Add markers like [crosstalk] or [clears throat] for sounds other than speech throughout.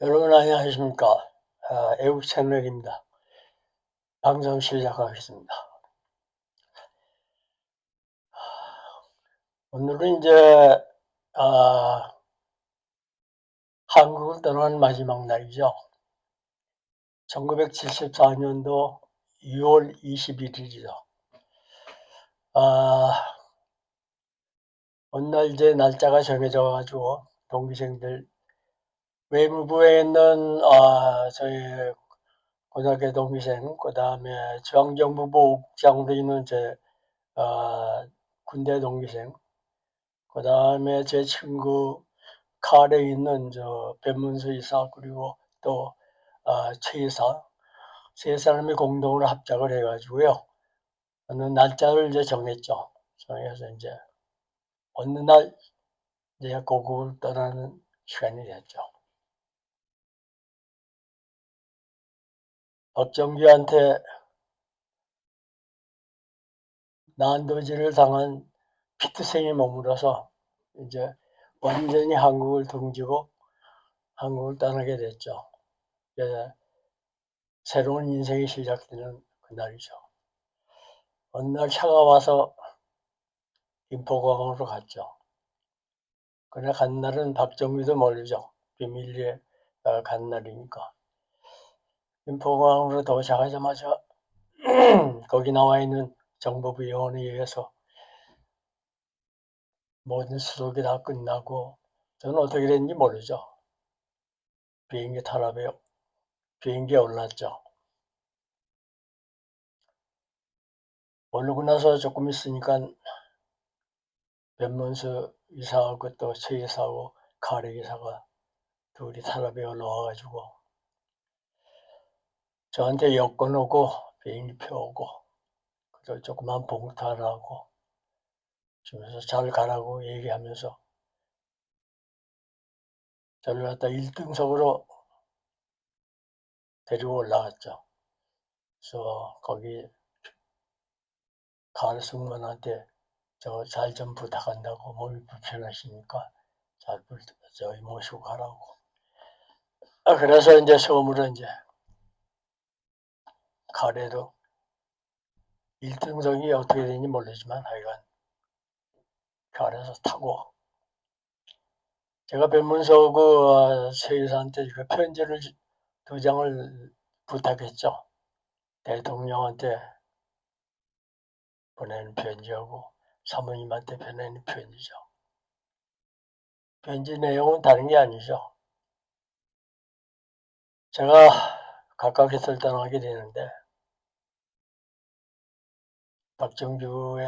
여러분 안녕하십니까? 아, 애국 채널입니다. 방송 시작하겠습니다. 오늘은 이제 아, 한국을 떠나는 마지막 날이죠. 1974년도 6월 21일이죠. 아, 어느 날 이제 날짜가 정해져 가지고 동기생들 외무부에 있는 아, 저희 고등학교 동기생, 그 다음에 중앙정부부 국장으로 있는 제 아, 군대 동기생, 그 다음에 제 친구 칼에 있는 저 변문수 이사 그리고 또 아, 최 이사 세 사람이 공동으로 합작을 해가지고요. 어느 날짜를 이제 정했죠. 정해서 이제 어느 날 이제 고국을 떠나는 시간이 됐죠. 박정규한테 난도질을 당한 피트생이 머물어서 이제 완전히 한국을 등지고 한국을 떠나게 됐죠. 새로운 인생이 시작되는 그날이죠. 어느 날 차가 와서 김포공항으로 갔죠. 그날 간 날은 박정규도 모르죠. 비밀리에 어, 간 날이니까. 김포공항으로 도착하자마자 [clears throat] 거기 나와 있는 정보부 요원에 의해서 모든 수속이 다 끝나고 저는 어떻게 됐는지 모르죠. 비행기 타라에 비행기에 올랐죠. 오르고 나서 조금 있으니까 변문수 이사하고 또 최 이사하고 가래 이사가 둘이 타라에 올라와가지고 저한테 여권 오고 비행기표 오고 그리고 조그만 봉투 하나하고 주면서 잘 가라고 얘기하면서 저를 갖다 1등석으로 데리고 올라갔죠. 그래서 거기 가을 승무원한테 저 잘 좀 부탁한다고 몸이 불편하시니까 잘 불, 저희 모시고 가라고. 아, 그래서 이제 처음으로 이제 가래도 1등석이 어떻게 되는지 모르지만 하여간 가래서 타고 제가 변문서 그 세이사한테 그 편지를 두 장을 부탁했죠. 대통령한테 보내는 편지하고 사모님한테 보내는 편지죠. 편지 내용은 다른 게 아니죠. 제가 각각 떠나게 되는데 박정규의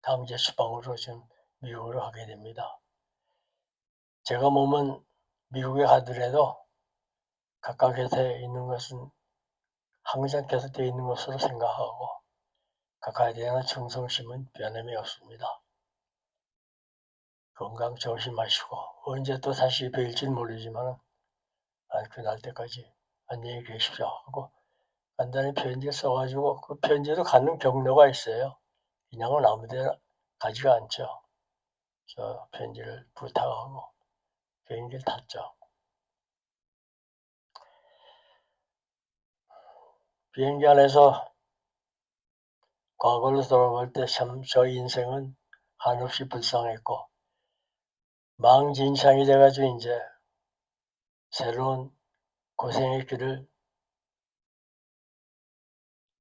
강제 수방으로 지금 미국으로 가게 됩니다. 제가 몸은 미국에 가더라도 각각 곁에 있는 것은 항상 곁에 있는 것으로 생각하고 각각에 대한 충성심은 변함이 없습니다. 건강 조심하시고 언제 또 다시 뵐지 모르지만 그날 때까지 안녕히 계십시오 하고 간단히 편지 써가지고 그 편지도 갖는 경로가 있어요. 그냥은 아무데나 가지가 않죠. 저 편지를 부탁하고 비행기를 탔죠. 비행기 안에서 과거로 돌아볼 때 참 저 인생은 한없이 불쌍했고 망진창이 돼가지고 이제 새로운 고생의 길을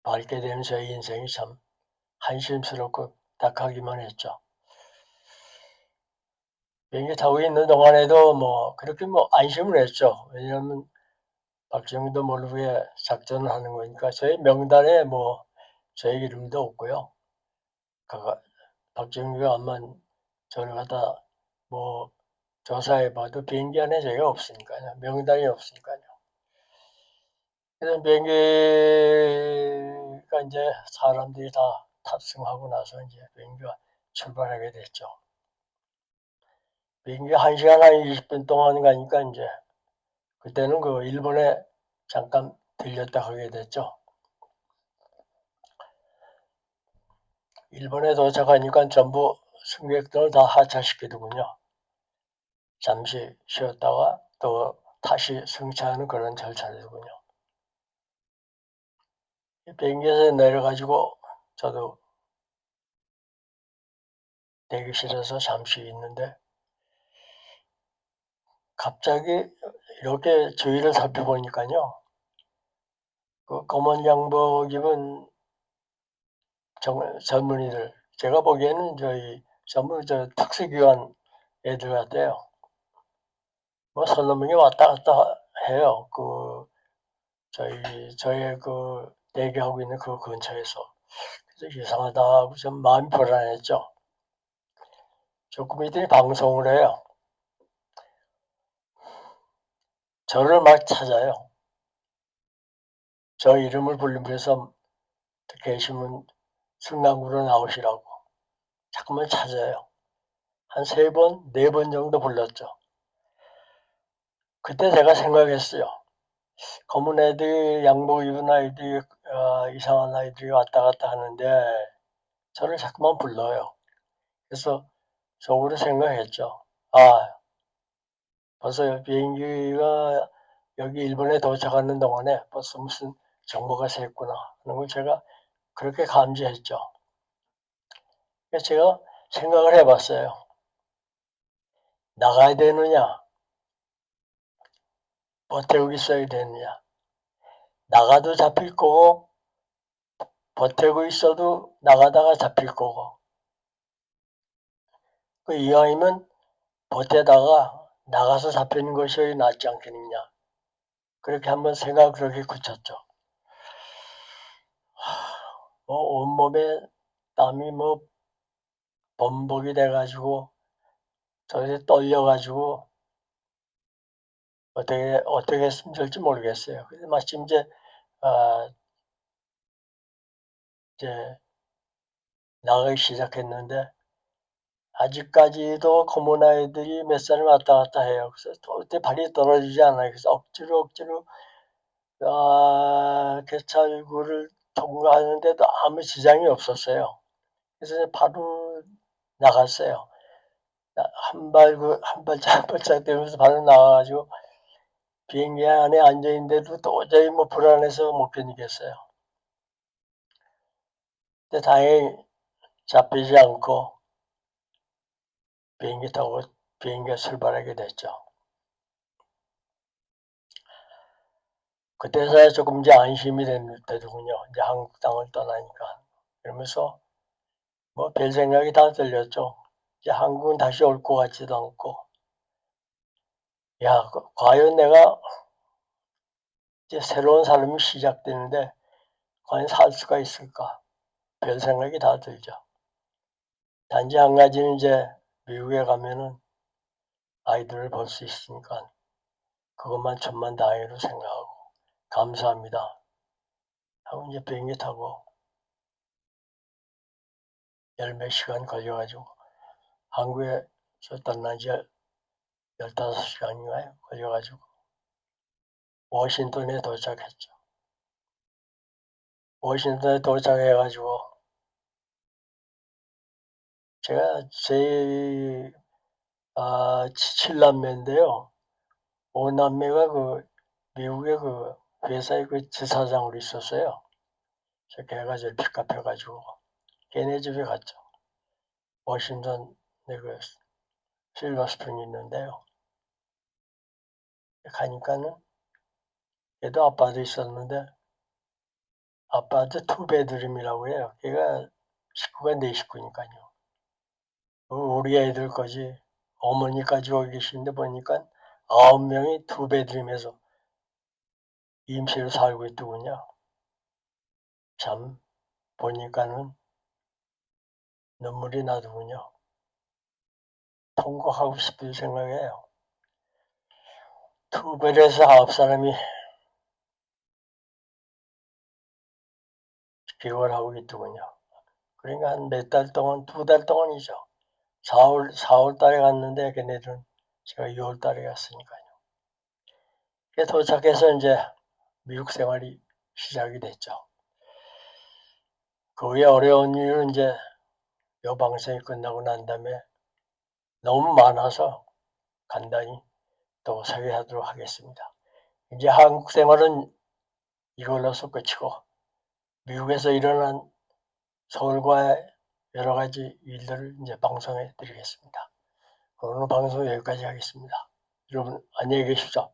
밟게 되는 저의 인생이 참 한심스럽고 딱하기만 했죠. 비행기 타고 있는 동안에도 뭐 그렇게 뭐 안심을 했죠. 왜냐하면 박정희도 모르게 작전을 하는 거니까 저희 명단에 뭐 저희 이름도 없고요. 박정희가 아마 저를 갖다 뭐 조사해봐도 비행기 안에 제가 없으니까요. 명단이 없으니까요. 그래서 비행기가 이제 사람들이 다 탑승하고 나서 이제 비행기가 출발하게 됐죠. 비행기 1시간 한 20분 동안 가니까 이제 그때는 그 일본에 잠깐 들렸다 하게 됐죠. 일본에 도착하니까 전부 승객들을 다 하차시키더군요. 잠시 쉬었다가 또 다시 승차하는 그런 절차더군요. 비행기에서 내려가지고 저도 대기실에서 잠시 있는데 갑자기 이렇게 주위를 살펴보니까요. 그 검은 양복 입은 정, 젊은이들 제가 보기에는 저희 전부 저 특수기관 애들 같아요. 뭐 선놈이 왔다 갔다 해요. 그 저희 저의 그 대기하고 있는 그 근처에서 그래서 이상하다 하고 좀 마음이 불안했죠. 조금이들이 방송을 해요. 저를 막 찾아요. 저 이름을 부르면서 계시면 승강구로 나오시라고 자꾸만 찾아요. 한 세 번, 네 번 정도 불렀죠. 그때 제가 생각했어요. 검은 애들이 양복 입은 아이들이 어, 이상한 아이들이 왔다 갔다 하는데 저를 자꾸만 불러요. 그래서 속으로 생각했죠. 아, 벌써 비행기가 여기 일본에 도착하는 동안에 벌써 무슨 정보가 샜구나 하는 걸 제가 그렇게 감지했죠. 그래서 제가 생각을 해봤어요. 나가야 되느냐? 버티고 있어야 되느냐? 나가도 잡힐 거고, 버티고 있어도 나가다가 잡힐 거고. 그 이왕이면 버티다가 나가서 잡히는 것이 낫지 않겠느냐. 그렇게 한번 생각을 그렇게 굳혔죠. 뭐 온몸에 땀이 뭐 범벅이 돼가지고 저기 떨려가지고 어떻게 어떻게 좋을지 모르겠어요. 근데 마침 이제 아 이제 나가기 시작했는데 아직까지도 검은 아이들이 몇 살을 왔다 갔다 해요. 그래서 어때 발이 떨어지지 않아요. 그래서 억지로 억지로 아, 개찰구를 통과하는데도 아무 지장이 없었어요. 그래서 바로 나갔어요. 한 발, 한 발짝, 한 발짝 되면서 바로 나와가지고 비행기 안에 앉아 있는데도 도저히 뭐 불안해서 못 견디겠어요. 근데 다행히 잡히지 않고 비행기 타고 비행기가 출발하게 됐죠. 그때서야 조금 이제 안심이 되더군요. 이제 한국 땅을 떠나니까. 그러면서 뭐 별 생각이 다 들렸죠. 이제 한국은 다시 올 것 같지도 않고. 야, 그, 과연 내가 이제 새로운 삶이 시작되는데 과연 살 수가 있을까? 별 생각이 다 들죠. 단지 한 가지는 이제 미국에 가면은 아이들을 볼 수 있으니까 그것만 천만 다행으로 생각하고 감사합니다. 하고 이제 비행기 타고 열 몇 시간 걸려가지고 한국에 저 떠난 지 열다섯 시간인가요? 걸려가지고 워싱턴에 도착했죠. 워싱턴에 도착해가지고 제가 제 아, 칠남매인데요. 오남매가 그 미국의 그 회사의 그 지사장으로 있었어요. 저 걔가 제일 픽업해가지고 걔네 집에 갔죠. 워싱턴 그 실버스프링이 있는데요. 가니까는 걔도 아빠도 있었는데 아빠도 투베드림이라고 해요. 걔가 식구가 네 식구니까요. 우리 애들 거지 어머니까지 여기 계신데 보니까 아홉 명이 투베드림에서 임시로 살고 있더군요. 참 보니까는 눈물이 나더군요. 통곡하고 싶을 생각이에요. 투벨에서 아홉 사람이 기원하고 있더군요. 그러니까 한 몇 달 동안, 두 달 동안이죠. 4월, 4월 달에 갔는데 걔네들은 제가 6월 달에 갔으니까요. 도착해서 이제 미국 생활이 시작이 됐죠. 그 후에 어려운 이유는 이제 여방생이 끝나고 난 다음에 너무 많아서 간단히 또 소개하도록 하겠습니다. 이제 한국 생활은 이걸로서 끝이고 미국에서 일어난 서울과 여러 가지 일들을 이제 방송해 드리겠습니다. 오늘 방송 여기까지 하겠습니다. 여러분 안녕히 계십시오.